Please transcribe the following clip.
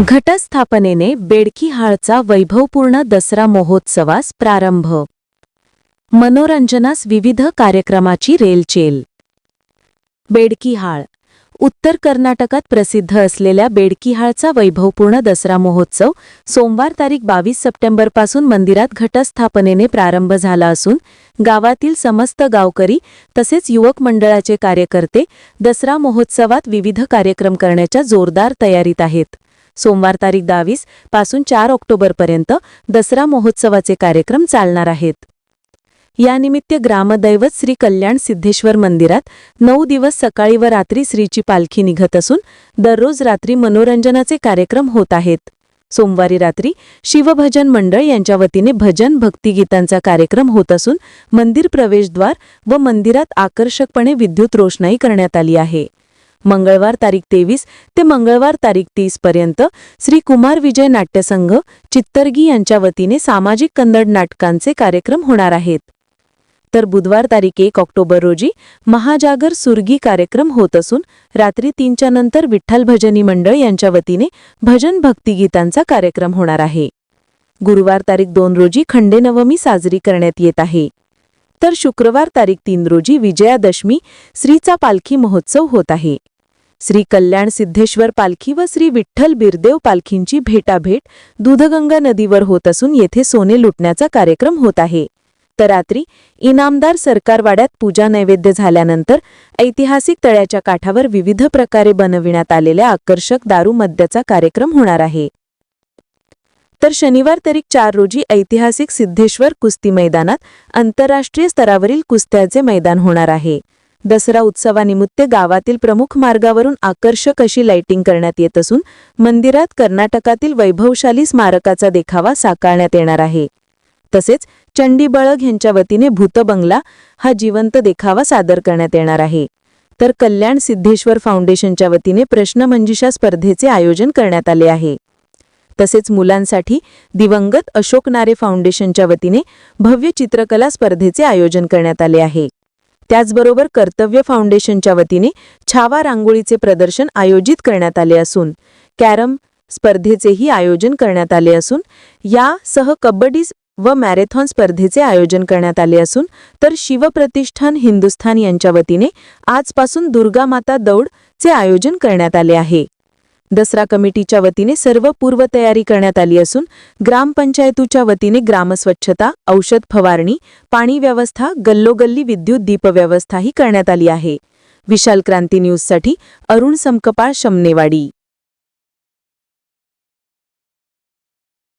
घटस्थापनेने बेडकीहाळचा वैभवपूर्ण दसरा महोत्सवास प्रारंभ. मनोरंजनास विविध कार्यक्रमाची रेलचेल. बेडकीहाळ उत्तर कर्नाटकात प्रसिद्ध असलेल्या बेडकीहाळचा वैभवपूर्ण दसरा महोत्सव सोमवार तारीख बावीस सप्टेंबरपासून मंदिरात घटस्थापनेने प्रारंभ झाला असून गावातील समस्त गावकरी तसेच युवक मंडळाचे कार्यकर्ते दसरा महोत्सवात विविध कार्यक्रम करण्याच्या जोरदार तयारीत आहेत. सोमवार तारीख दहावीसपासून चार ऑक्टोबरपर्यंत दसरा महोत्सवाचे कार्यक्रम चालणार आहेत. यानिमित्त ग्रामदैवत श्री कल्याण सिद्धेश्वर मंदिरात नऊ दिवस सकाळी व रात्री श्रीची पालखी निघत असून दररोज रात्री मनोरंजनाचे कार्यक्रम होत आहेत. सोमवारी रात्री शिवभजन मंडळ यांच्या वतीने भजन भक्तिगीतांचा कार्यक्रम होत असून मंदिर प्रवेशद्वार व मंदिरात आकर्षकपणे विद्युत रोषणाई करण्यात आली आहे. मंगळवार तारीख तेवीस ते मंगळवार तारीख तीस पर्यंत श्री कुमार विजय नाट्यसंघ चित्तरगी यांच्या वतीने सामाजिक कन्नड नाटकांचे कार्यक्रम होणार आहेत. तर बुधवार तारीख एक ऑक्टोबर रोजी महाजागर सुरगी कार्यक्रम होत असून रात्री तीनच्या नंतर विठ्ठल भजनी मंडळ यांच्या वतीने भजन भक्तिगीतांचा कार्यक्रम होणार आहे. गुरुवार तारीख दोन रोजी खंडेनवमी साजरी करण्यात येत आहे. तर शुक्रवार तारीख तीन रोजी विजयादशमी श्रीचा पालखी महोत्सव होत आहे. श्री कल्याण सिद्धेश्वर पालखी व श्री विठ्ठल बिरदेव पालखींची भेटाभेट दूधगंगा नदीवर होत असून येथे सोने लुटण्याचा कार्यक्रम होत आहे. तर रात्री इनामदार सरकारवाड्यात पूजा नैवेद्य झाल्यानंतर ऐतिहासिक तळ्याच्या काठावर विविध प्रकारे बनविण्यात आलेल्या आकर्षक दारू मद्याचा कार्यक्रम होणार आहे. तर शनिवार तारीख चार रोजी ऐतिहासिक सिद्धेश्वर कुस्ती मैदानात आंतरराष्ट्रीय स्तरावरील कुस्त्याचे मैदान होणार आहे. दसरा उत्सवानिमित्त गावातील प्रमुख मार्गावरून आकर्षक अशी लाइटिंग करण्यात येत असून मंदिरात कर्नाटकातील वैभवशाली स्मारकाचा देखावा साकारण्यात येणार आहे. तसेच चंडी बळग यांच्या वतीने भूतबंगला हा जिवंत देखावा सादर करण्यात येणार आहे. तर कल्याण सिद्धेश्वर फाउंडेशनच्या वतीने प्रश्नमंजुषा स्पर्धेचे आयोजन करण्यात आले आहे. तसेच मुलांसाठी दिवंगत अशोक नारे फाउंडेशनच्या वतीने भव्य चित्रकला स्पर्धेचे आयोजन करण्यात आले आहे. त्याचबरोबर कर्तव्य फाउंडेशनच्या वतीने छावा रांगोळीचे प्रदर्शन आयोजित करण्यात आले असून कॅरम स्पर्धेचेही आयोजन करण्यात आले असून यासह कबड्डी व मॅरेथॉन स्पर्धेचे आयोजन करण्यात आले असून तर शिवप्रतिष्ठान हिंदुस्थान यांच्या वतीने आजपासून दुर्गामाता दौडचे आयोजन करण्यात आले आहे. दसरा कमिटीच्या वतीने सर्व पूर्वतयारी करण्यात आली असून ग्रामपंचायतीच्या वतीने ग्रामस्वच्छता औषध फवारणी पाणी व्यवस्था गल्लोगल्ली विद्युत दीपव्यवस्थाही करण्यात आली आहे. विशाल क्रांती न्यूजसाठी अरुण समकपाळ शमनेवाडी.